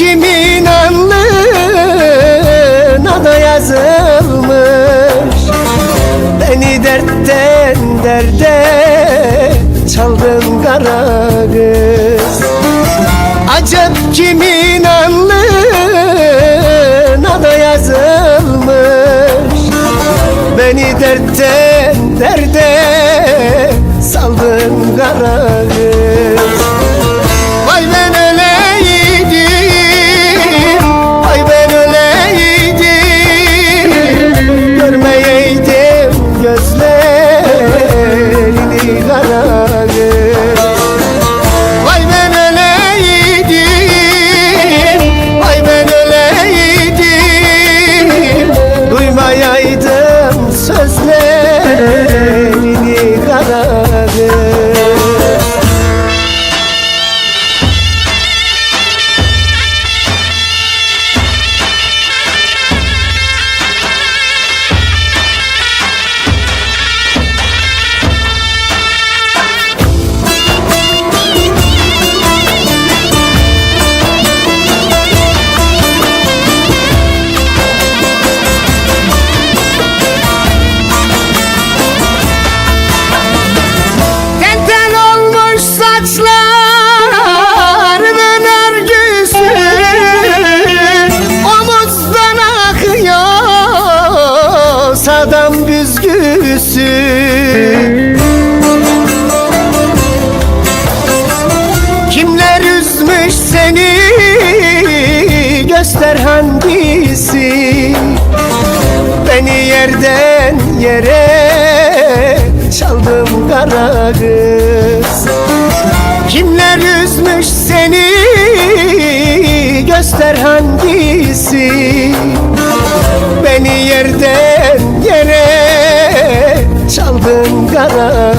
Kimin alnına da yazılmış? Beni dertten derde çaldın kara kız. Acep kimin yerden yere çaldım kara kız Kimler üzmüş seni? Göster hangisi? Beni yerden yere çaldın kara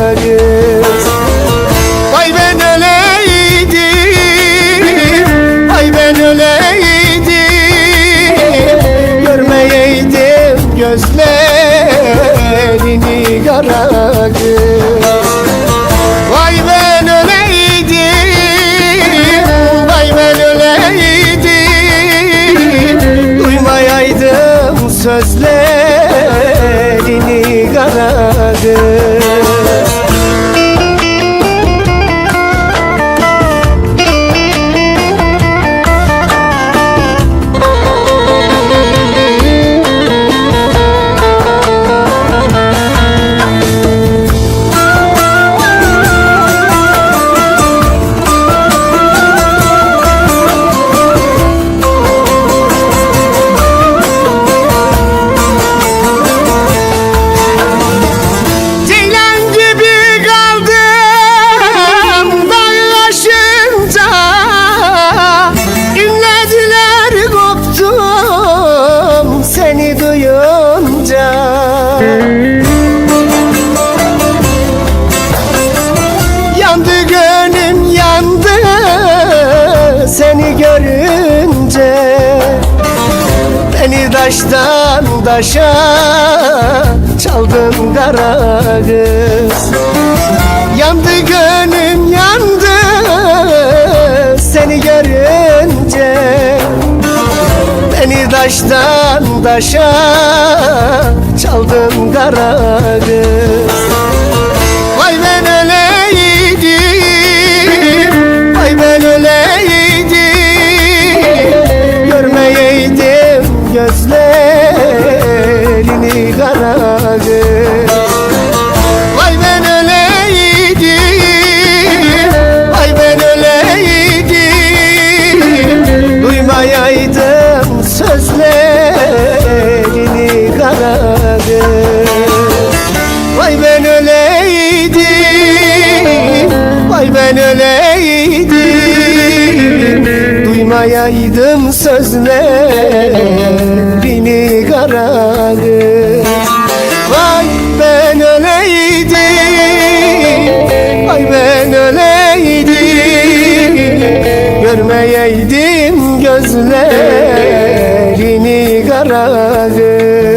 taştan taşa çaldın kara kız Yandı gönlüm yandı seni görünce. Beni taştan taşa çaldın kara kız ben öleydim. Duymayaydım sözlerini kara kız Vay ben öleydim Vay ben öleydim. Görmeyeydim gözlerini kara kız